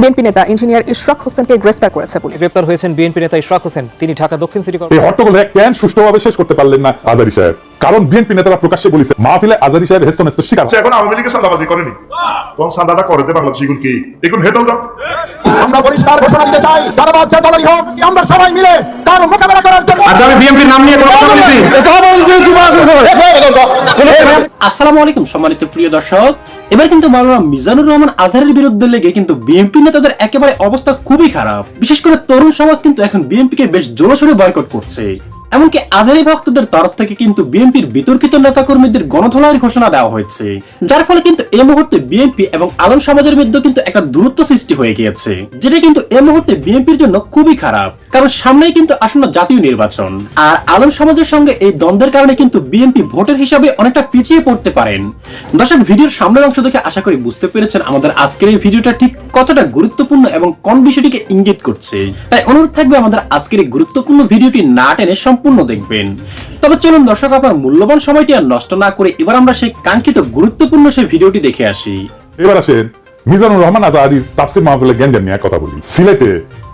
BNP নেতা engineer Ishraq হোসেনকে গ্রেফতার করেছে পুলিশ। গ্রেপ্তার হয়েছেন বিএনপি নেতা ইশরাক হোসেন। তিনি ঢাকা দক্ষিণ সিটি এই কর্পোরেশন হট্টগোল কেন সুষ্ঠুভাবে শেষ করতে পারলেন না আজারি সাহেব। কারণ বিএনপি নেতারা প্রকাশ্যে বলেছে মাহফিলে আজারি সাহেব হেস্তনেস্ত শিকার সে এখন আওয়ামী লীগের চাঁদাবাজি করেনি। তখন চাঁদাটা করে দে বাংলাদেশ এগুন কি? এগুন হেতাও না আমরা পরিষ্কার ঘোষণা দিতে চাই যারা বাচ্চা দলই হোক আমরা সবাই মিলে তার মোকাবেলা করার জন্য আমি বিএনপির নাম নিয়ে কথা কোনো কথা বলেছি। আসসালামু আলাইকুম সম্মানিত প্রিয় দর্শক। এবার কিন্তু মাওলানা মিজানুর রহমান আজহারের বিরুদ্ধে লেগে কিন্তু বিএনপি নেতাদের একেবারে অবস্থা খুবই খারাপ। বিশেষ করে তরুণ সমাজ কিন্তু এখন বেশ জোরসোরে বয়কট করছে। এমনকি আজহারি ভক্তদের তরফ থেকে কিন্তু বিএনপির বিতর্কিত নেতাকর্মীদের গণধোলাইয়ের ঘোষণা দেওয়া হয়েছে। যার ফলে কিন্তু এই মুহূর্তে বিএনপি এবং আলম সমাজের মধ্যে কিন্তু একটা দূরত্ব সৃষ্টি হয়ে গিয়েছে, যেটা কিন্তু এই মুহূর্তে বিএনপির জন্য খুবই খারাপ। কারণ সামনেই কিন্তু আসন্ন জাতীয় নির্বাচন। আর আলম সমাজের সঙ্গে এই দ্বন্দ্বের কারণে কিন্তু বিএনপি ভোটের হিসাবে অনেকটা পিছিয়ে পড়তে পারেন। দর্শক, ভিডিওর সামনের অংশ দেখে আশা করি বুঝতে পেরেছেন আমাদের আজকের এই ভিডিওটা ঠিক কতটা গুরুত্বপূর্ণ এবং কোন বিষয়টিকে ইঙ্গিত করছে। তাই অনুরোধ থাকবে আমাদের আজকের এই গুরুত্বপূর্ণ ভিডিওটি না টেনে সম্পূর্ণ দেখবেন। তবে চলুন দর্শক, আপনার মূল্যবান সময়টি আর নষ্ট না করে এবার আমরা সেই কাঙ্ক্ষিত গুরুত্বপূর্ণ সেই ভিডিওটি দেখে আসি। এবার আসেন মিজানুর রহমান আজাহারির তাফসির মাহফিলে গ্যাঞ্জাম নিয়ে কথা বলি। সিলেটে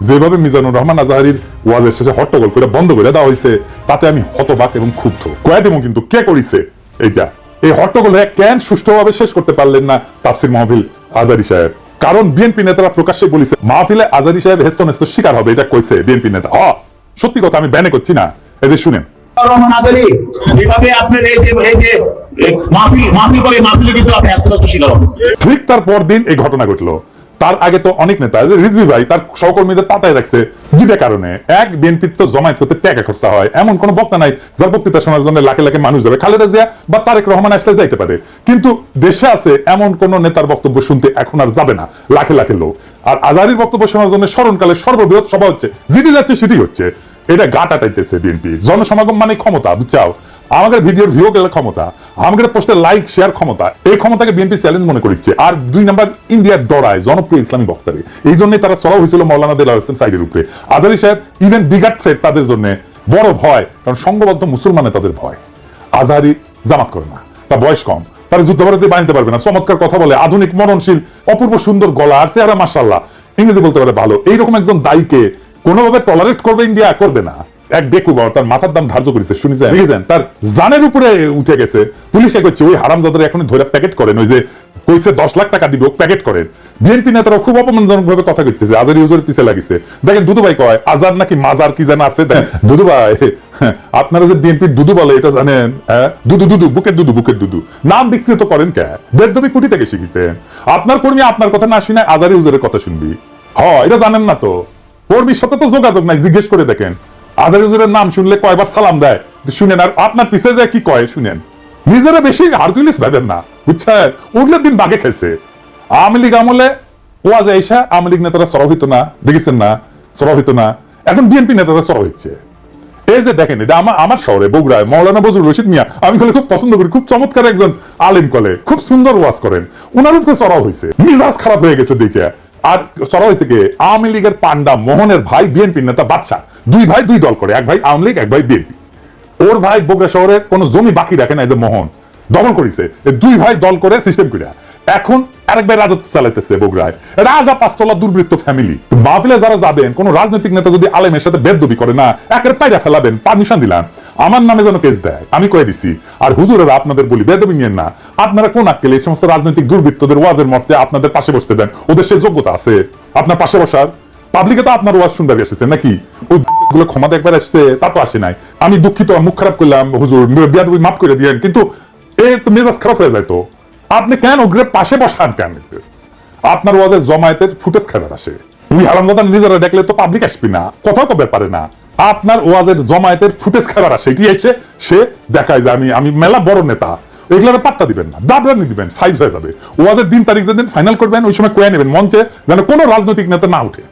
যেভাবে মিজানুর রহমান আজাহারির ওয়াজের শেষে হট্টগোল করে বন্ধ করে দেওয়া হয়েছে, তাতে আমি হতবাক এবং ক্ষুব্ধ। কয়েকদিন কিন্তু কে করিছে এইটা? এই হট্টগোল কেন সুষ্ঠুভাবে শেষ করতে পারলেন না তাফসির মাহফিল আজারি সাহেব? কারণ বিএনপি নেতারা প্রকাশ্যে বলেছে, মাহফিলে আজারি সাহেব হেস্তনেস্ত শিকার হবে, এটা কইছে বিএনপি নেতা। হ সত্যি কথা আমি ব্যানে করছি না। এই যে শুনেন ঠিক তার পরদিন এই ঘটনা ঘটলো। তার আগে তো অনেক নেতা রিজভি ভাই, তার সহকর্মীদের পাতায় রাখছে কারণে। এক তো জমায়েত করতে খরচা হয়। এমন বক্তা নাই যার বক্তৃতা শোনার জন্য লাখে লাখে মানুষ যাবে। খালেদা জিয়া বা তারেক রহমান আসলে যাইতে পারে। কিন্তু দেশে আছে এমন কোন নেতার বক্তব্য শুনতে এখন আর যাবে না। লাখে লাখে লোক। আর আজারির বক্তব্য শোনার জন্য স্মরণকালে সর্ববৃহৎ সভা হচ্ছে। যেটি যাচ্ছে, সেটি হচ্ছে। এটা গা টাটাইতেছে বিএনপি। জনসমাগম মানে ক্ষমতা, বুঝছাও? আমাদের ভিডিওর ভিউ গেলে ক্ষমতা, আমাদের পোস্টে লাইক শেয়ার ক্ষমতা, এই ক্ষমতাকে বিএনপি চ্যালেঞ্জ মনে করছে আর দুই নাম্বার, ইন্ডিয়ার ডরায় জনপ্রিয় ইসলামী বক্তারে। এই জন্যই তারা চড়াও হয়েছিল মৌলানা দেলা হোসেন সাইডের উপরে। আজারি সাহেব ইভেন বিগার থ্রেট তাদের জন্য বড় ভয়, কারণ সংঘবদ্ধ মুসলমানে তাদের ভয়। আজারি জামাত করে না, তার বয়স কম, তারা যুদ্ধভারতী বানিতে পারবে না। চমৎকার কথা বলে, আধুনিক মননশীল অপূর্ব সুন্দর গলা, আর চেহারা মাসাল্লাহ ইংরেজি বলতে পারে ভালো। এইরকম একজন দায়ীকে কোনোভাবে টলারেট করবে ইন্ডিয়া করবে না। এক দেখু বাবা তার মাথার দাম ধার্য করেছে, শুনেছেন? দেখেছেন? তার জানের উপরে উঠে গেছে। পুলিশ কে করছে ওই হারাম যাদের এখন ধরে প্যাকেট করেন, ওই যে কইছে দশ লাখ টাকা দিবে প্যাকেট করেন। বিএনপি নেতারা খুব অপমানজনক ভাবে কথা কইতেছে, আজার ইউজের পিছে লাগিছে। দেখেন, দুদু ভাই কয়, আজার নাকি মাজার, কি যেন আছে? দুদু ভাই, আপনারা যে বিএনপির দুদু বলে, এটা জানেন হ্যাঁ? দুদু দুদু, বুকের দুদু বুকের দুদু। নাম বিকৃত করেন কে? বেদবি কুটি থেকে শিখেছেন। আপনার কর্মী আপনার কথা না শুনে আজার ইউজের কথা শুনবি। হ, এটা জানেন না তো। কর্মীর সাথে তো যোগাযোগ নাই, জিজ্ঞেস করে দেখেন। আজার ইউজের নাম শুনলে কয়বার সালাম দেয় শুনেন, আর আপনার পিছে যায় কি কয়, শুনেন। নিজেরা বেশি হারকুলিস ভেবেন না, বুঝছেন? উগলের দিন বাগে খাইছে। আওয়ামী লীগ আমলে ওয়াজ আইসা আওয়ামী লীগ নেতারা সরব হইতো না, দেখেছেন না? সরব হইতো না। এখন বিএনপি নেতারা সরব হচ্ছে এই যে দেখেন, এটা আমার আমার শহরে, বগুড়ায়, মৌলানা বজরুল রশিদ মিয়া, আমি কলে খুব পছন্দ করি, খুব চমৎকার একজন আলিম কলে, খুব সুন্দর ওয়াজ করেন। উনার তো চড়াও হয়েছে মিজাজ খারাপ হয়ে গেছে দেখে। আর চড়াও হয়েছে কি? আওয়ামী লীগের পান্ডা মোহনের ভাই বিএনপি নেতা বাদশাহ। দুই ভাই দুই দল করে, এক ভাই আওয়ামী লীগ, এক ভাই বিএনপি। ওর ভাই বগুড়া শহরে কোনো জমি বাকি রাখে না এই যে মোহন। দখল করেছে। দুই ভাই দল করে সিস্টেম করে। এখন আরেক ভাই রাজত্ব চালাইতেছে বগুড়ায়। রাজা পাঁচতলা দুর্বৃত্ত ফ্যামিলি মাহফিলে যারা যাবেন, কোন রাজনৈতিক নেতা যদি আলেমের সাথে বেদবি করে না, একের পাইরা ফেলাবেন পারমিশন দিলাম। আমার নামে যেন কেস দেয়, আমি কয়ে দিছি, আর হুজুরেরা আপনাদের বলি, বেদবি নিয়েন না। আপনারা কোন আক্কেলে এই সমস্ত রাজনৈতিক দুর্বৃত্তদের ওয়াজের মধ্যে আপনাদের পাশে বসতে দেন? ওদের সেই যোগ্যতা আছে। আপনার পাশে বসার? পাবলিকে তো আপনার ওয়াজ শুনতে এসেছে নাকি? ওই গুলো ক্ষমতা একবার আসছে, তা তো আসে নাই। আমি দুঃখিত মুখ খারাপ করলাম, হুজুর বিয়াদ মাফ করে দিয়েন, কিন্তু এ তো মেজাজ খারাপ হয়ে যায় তো। আপনি কেন ওগ্রের পাশে বসান কেন? আপনার ওয়াজের জমায়েতের ফুটেজ খাবার আসে। ওই হারামজাদা নিজেরা দেখলে তো পাবলিক আসবি না, কথাও তো ব্যাপারে না। আপনার ওয়াজের জমায়েতের ফুটেজ খাবার আসে এটি এসে সে দেখায় যে আমি আমি মেলা বড় নেতা। এগুলোর পাত্তা দিবেন না। দাবরানি দিবেন সাইজ হয়ে যাবে। ওয়াজের দিন তারিখ যেদিন ফাইনাল করবেন, ওই সময় কয়ে নেবেন মঞ্চে যেন কোনো রাজনৈতিক নেতা না উঠে।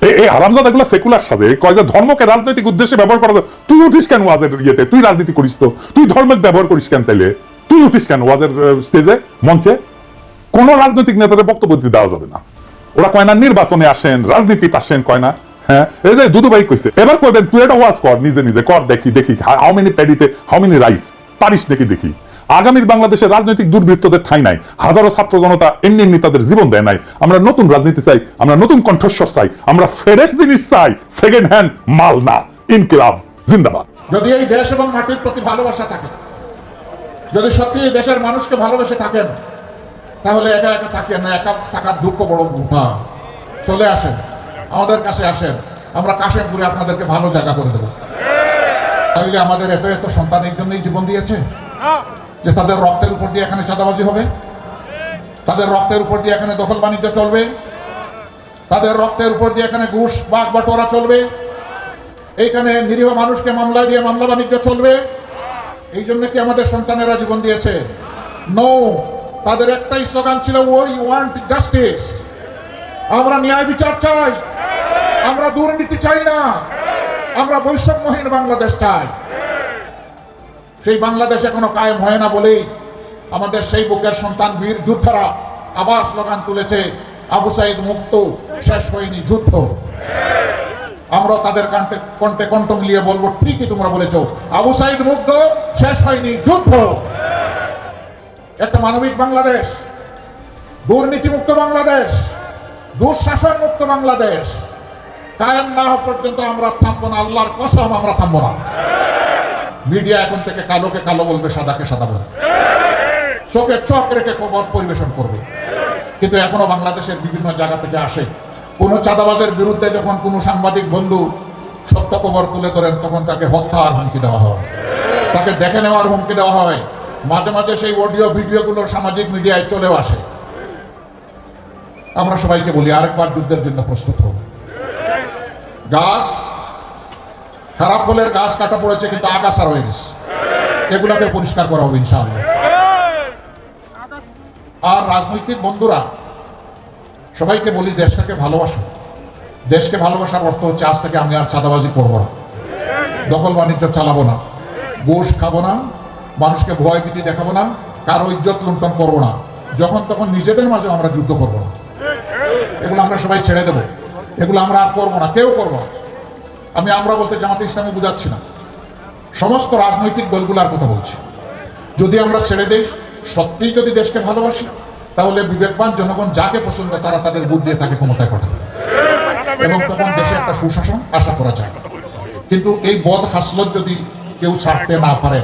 এই- এই হারামজাদা গুলো সেকুলার সাজে। কয় যে ধর্মকে রাজনৈতিক উদ্দেশ্যে ব্যবহার করা যায়। তুই উঠিস কেন ওয়াজের ইয়েতে? তুই রাজনীতি করিস তো। তুই ধর্মের ব্যবহার করিস কেন তাইলে? তুই উঠিস কেন ওয়াজের স্টেজে মঞ্চে? কোনো রাজনৈতিক নেতাদের বক্তব্য দিতে দেওয়া যাবে না। ওরা কয় না, নির্বাচনে আসেন, রাজনীতিতে আসেন, কয় না। হ্যাঁ? কইছে, এবার তুই এটা ওয়াজ কর নিজে নিজে, কর দেখি দেখি হাউ মেনি প্যাডিতে হাউ মেনি রাইস পারিস নাকি দেখি? আগামীর রাজনৈতিক দুর্বৃত্তদের ঠাই নাই, হাজারো ছাত্র জনতা এমনি এমনি তাদের জীবন দেয় নাই। আমরা নতুন রাজনীতি চাই, আমরা নতুন কণ্ঠস্বর চাই, আমরা ফ্রেশ জিনিস চাই সেকেন্ড হ্যান্ড মাল না, ইনকিলাব, জিন্দাবাদ। যদি এই দেশ এবং মাটির প্রতি ভালোবাসা থাকে, যদি সত্যি এই দেশের মানুষকে ভালোবেসে থাকেন, তাহলে একা একা থাকেন না, একা থাকার দুঃখ বড় চলে আসেন। আমাদের কাছে আসেন, আমরা কাশেমপুরে আপনাদেরকে ভালো জায়গা করে দেবো। তাহলে আমাদের এত এত সন্তানের জন্যই জীবন দিয়েছে? যে তাদের রক্তের উপর দিয়ে এখানে চাঁদাবাজি হবে? তাদের রক্তের উপর দিয়ে এখানে দখল বাণিজ্য চলবে? তাদের রক্তের উপর দিয়ে এখানে ঘুষ, বাঘ বাটোয়ারা চলবে? এইখানে নিরীহ মানুষকে মামলা দিয়ে মামলা বাণিজ্য চলবে? এই জন্য কি আমাদের সন্তানেরা জীবন দিয়েছে? নৌ তাদের একটাই স্লোগান ছিল ওই ওয়ান্ট জাস্টিস আমরা ন্যায় বিচার চাই। আমরা দুর্নীতি চাই না। আমরা বৈষম্যহীন বাংলাদেশ চাই। সেই বাংলাদেশ এখনও কায়েম হয় না বলেই আমাদের সেই বুকের সন্তান বীর যোদ্ধারা আবার স্লোগান তুলেছে, আবু সাইদ মুক্ত, শেষ হয়নি যুদ্ধ। আমরা তাদের কণ্ঠে কণ্ঠে কণ্ঠ মিলিয়ে বলব, ঠিকই তোমরা বলেছ, আবু সাইদ মুগ্ধ শেষ হয়নি যুদ্ধ। একটা মানবিক বাংলাদেশ দুর্নীতি মুক্ত বাংলাদেশ দুঃশাসন মুক্ত বাংলাদেশ। কায়েম না হওয়া পর্যন্ত আমরা থামবো না, আল্লাহর কসম আমরা থামবো না। মিডিয়া এখন থেকে কালোকে কালো বলবে, সাদাকে সাদা বলবে। চোখে চোখ রেখে খবর পরিবেশন করবে। কিন্তু এখনও বাংলাদেশের বিভিন্ন জায়গা থেকে আসে, কোনো চাঁদাবাজের বিরুদ্ধে যখন কোনো সাংবাদিক বন্ধু সত্য খবর তুলে ধরেন, তখন তাকে হত্যার হুমকি দেওয়া হয়। তাকে দেখে নেওয়ার হুমকি দেওয়া হয়। মাঝে মাঝে সেই অডিও, ভিডিওগুলো সামাজিক মিডিয়ায় চলেও আসে। আমরা সবাইকে বলি, আরেকবার যুদ্ধের জন্য প্রস্তুত হব গাছ, খারাপ ফলের গাছ কাটা পড়েছে, কিন্তু আগাছা রয়ে গেছে। এগুলাকে পরিষ্কার করা হবে, ইনশাআল্লাহ। আর রাজনৈতিক বন্ধুরা, সবাইকে বলি, দেশটাকে ভালোবাসো। দেশকে ভালোবাসার অর্থ হচ্ছে, আজ থেকে আমি আর চাঁদাবাজি করব না। দখল বাণিজ্য চালাবো না। ঘুষ খাব না। মানুষকে ভয় ভীতি দেখাবো না। কারও ইজ্জত লুণ্ঠন করব না। যখন তখন নিজেদের মাঝে আমরা যুদ্ধ করব না। এগুলো আমরা সবাই ছেড়ে দেবো। এগুলো আমরা আর করব না। কেউ করব না। আমি আমরা বলতে জামাতে ইসলামী বুঝাচ্ছি না। সমস্ত রাজনৈতিক দলগুলার কথা বলছি। যদি আমরা ছেড়ে দেই, সত্যিই যদি দেশকে ভালোবাসি, তাহলে বিবেকবান জনগণ যাকে পছন্দ তারা তাদের বুদ্ধ দিয়ে তাকে ক্ষমতায় পাঠাবে। এবং তখন দেশে একটা সুশাসন আশা করা যায়। কিন্তু এই বদ হাসলত যদি কেউ ছাড়তে না পারেন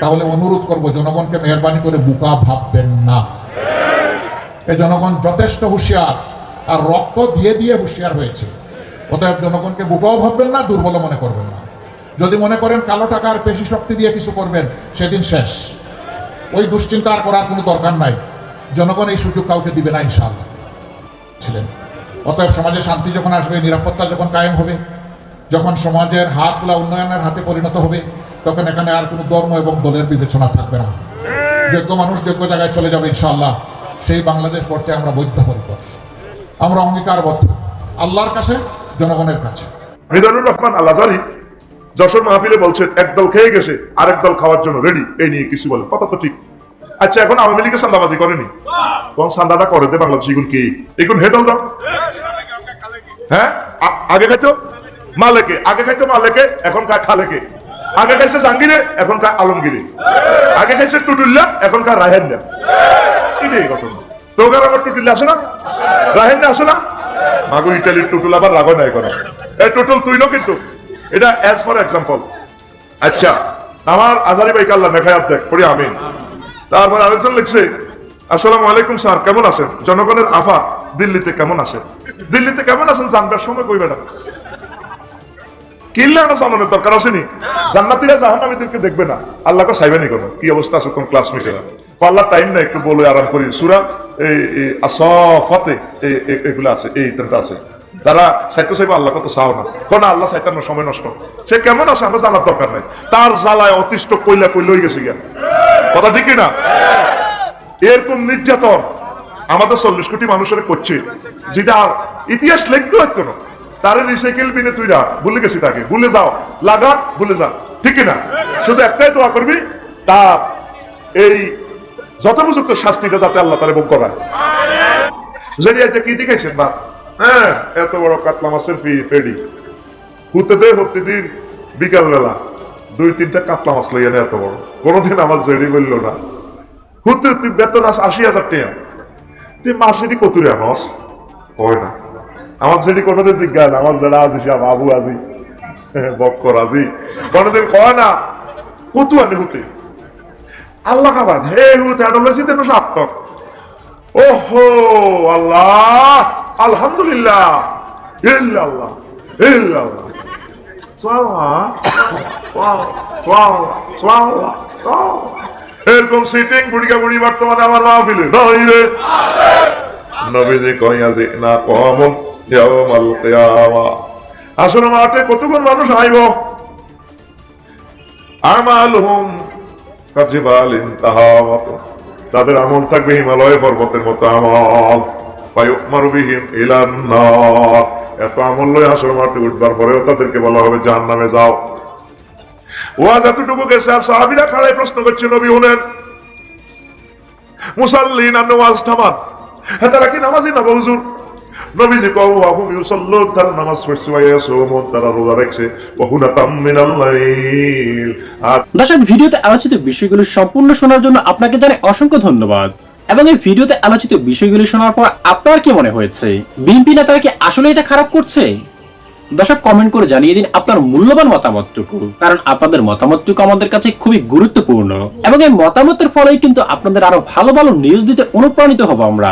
তাহলে অনুরোধ করব, জনগণকে মেহরবানি করে বুকা ভাববেন না। এই জনগণ যথেষ্ট হুঁশিয়ার। আর রক্ত দিয়ে দিয়ে হুঁশিয়ার হয়েছে। অতএব জনগণকে বুকাও ভাববেন না দুর্বল মনে করবেন না। যদি মনে করেন কালো টাকার পেশি শক্তি দিয়ে কিছু করবেন, সেদিন শেষ। ওই দুশ্চিন্তা আর করার কোনো দরকার নাই। জনগণ এই সুযোগ কাউকে দিবে না, ইনশাআল্লাহ। ছিলেন। অতএব সমাজে শান্তি যখন আসবে, নিরাপত্তা যখন কায়েম হবে, যখন সমাজের হাত তোলা উন্নয়নের হাতে পরিণত হবে, তখন এখানে আর কোনো ধর্ম এবং দলের বিবেচনা থাকবে না। যোগ্য মানুষ যোগ্য জায়গায় চলে যাবে ইনশাল্লাহ সেই বাংলাদেশ পড়তে আমরা বৈধ বৈধপরিকর। আমরা অঙ্গীকারবদ্ধ। আল্লাহর কাছে, জনগণের কাছে। মিজানুর রহমান আল আজারি যশোর মাহফিলে বলছেন একদল খেয়ে গেছে, আরেক দল খাওয়ার জন্য রেডি এই নিয়ে কিছু বলে। কথা তো ঠিক। আচ্ছা এখন আওয়ামী লীগের চান্দাবাজি করেনি? কোন চান্দাটা করে দে বাংলাদেশ এগুন কি? এগুন হে দল দাও হ্যাঁ আগে খাইতো? মালেকে। আগে খাইতো মালেকে, এখন খায় খালেকে। আগে খাইছে জাহাঙ্গীরে, এখন খায় আলমগীরে। আগে খাইছে টুটুল্লা, এখন খায় রাহেন্দা এটাই ঘটনা। তোকার আমার না? রাহেন্দা আছে না? ইটালির টুটুল আবার রাগো নাই করে টুটুল তুই নো কিন্তু? এটা অ্যাজ ফর এক্সাম্পল আচ্ছা আমার আজারি ভাই কাল্লা দেখ পড়ি আমিন। তারপর আরেকজন লিখছে, আসসালামু আলাইকুম স্যার, কেমন আছেন? জনগণের আফা, দিল্লিতে কেমন আছেন? দিল্লিতে কেমন আছেন জানবার সময় কই বেটা কিল্লা না জানানোর দরকার আসেনি জান্নাতিরা জাহান্নামীদেরকে দেখবে না। আল্লাহকে চাইবেনি কোনো? কি অবস্থা আছে তোমার ক্লাসমেটেরা আল্লাহ টাইম না একটু বলে আরাম করি। সুরা এই আসফাতে এগুলো আছে, এই তিনটা আছে। তারা সাহিত্য চাইবে আল্লাহ কত চাও না। কোন আল্লাহ সাহিত্য সময় নষ্ট। সে কেমন আছে আমরা জানার দরকার নাই। তার জ্বালায় অতিষ্ঠ কইলা কইল হয়ে গেছে গিয়া। কথা ঠিকই না এরকম নির্যাতন আমাদের চল্লিশ কোটি মানুষের করছে। যেটা ইতিহাস লিখতে হতো না তারে রিসাইকেল বিনে তুই রা ভুলে গেছি তাকে। ভুলে যাও। লাগা, ভুলে যা। ঠিক না শুধু একটাই দোয়া করবি, তার এই যথোপযুক্ত শাস্তিটা যাতে আল্লাহ তার এবং করায়। জেরিয়াতে কি দেখাইছেন বা হ্যাঁ এত বড় কাতলা ফি- ফেডি। হুতে দে হতে দিন বিকাল বেলা দুই, তিনটা কাতলা মাছ লইয়া এত বড়। কোনোদিন আমার জেরি বলল না। হুতে তুই বেতন আস আশি হাজার টাকা। তুই মাসেরই কতুরে আনস হয় না। আমার যেটি কোনোদিন জিজ্ঞাসা আমার যারা আজি সব বাবু আজি বক্কর আজি। কোনোদিন কয় না, কতু আনি হুতে আল্লাহ কাবাদ হে হুতে আদলেছি তেন সাত্তক ওহো, আল্লাহ, আলহামদুলিল্লাহ। ইল্লাল্লাহ ইল্লাল্লাহ। আছে না আসলে মাঠে কতক্ষণ মানুষ আইব? আমালহুম তাদের আমল থাকবে হিমালয় পর্বতের মতো আমল। এত আমল লয় আসলে মাঠে উঠবার পরেও তাদেরকে বলা হবে জাহান্নামে যাও। ওয়াজ এতটুকু গেছে আর সাহাবিরা খাড়ায় প্রশ্ন করছে নবী হলেন মুসাল্লিন আর ওয়াজ থামান হ্যাঁ তারা কি নামাজি না হুজুর? নবীজি কও আহুম ইউসাল্লুন তারা নামাজ পড়ছে ওয়া ইয়াসুমুন তারা রোজা রাখছে ওয়া হুনাতাম মিনাল লাইল দর্শক, ভিডিওতে আলোচিত বিষয়গুলো সম্পূর্ণ শোনার জন্য আপনাকে জানাই অসংখ্য ধন্যবাদ। এবং এই ভিডিওতে আলোচিত বিষয়গুলো শোনার পর আপনার কি মনে হয়েছে? বিএনপি নেতারা কি আসলে এটা খারাপ করছে? দর্শক কমেন্ট করে জানিয়ে দিন আপনার মূল্যবান মতামতটুকু, কারণ আপনাদের মতামতটুকু আমাদের কাছে খুবই গুরুত্বপূর্ণ। এবং এই মতামতের ফলেই কিন্তু আপনাদের আরও ভালো ভালো নিউজ দিতে অনুপ্রাণিত হব আমরা।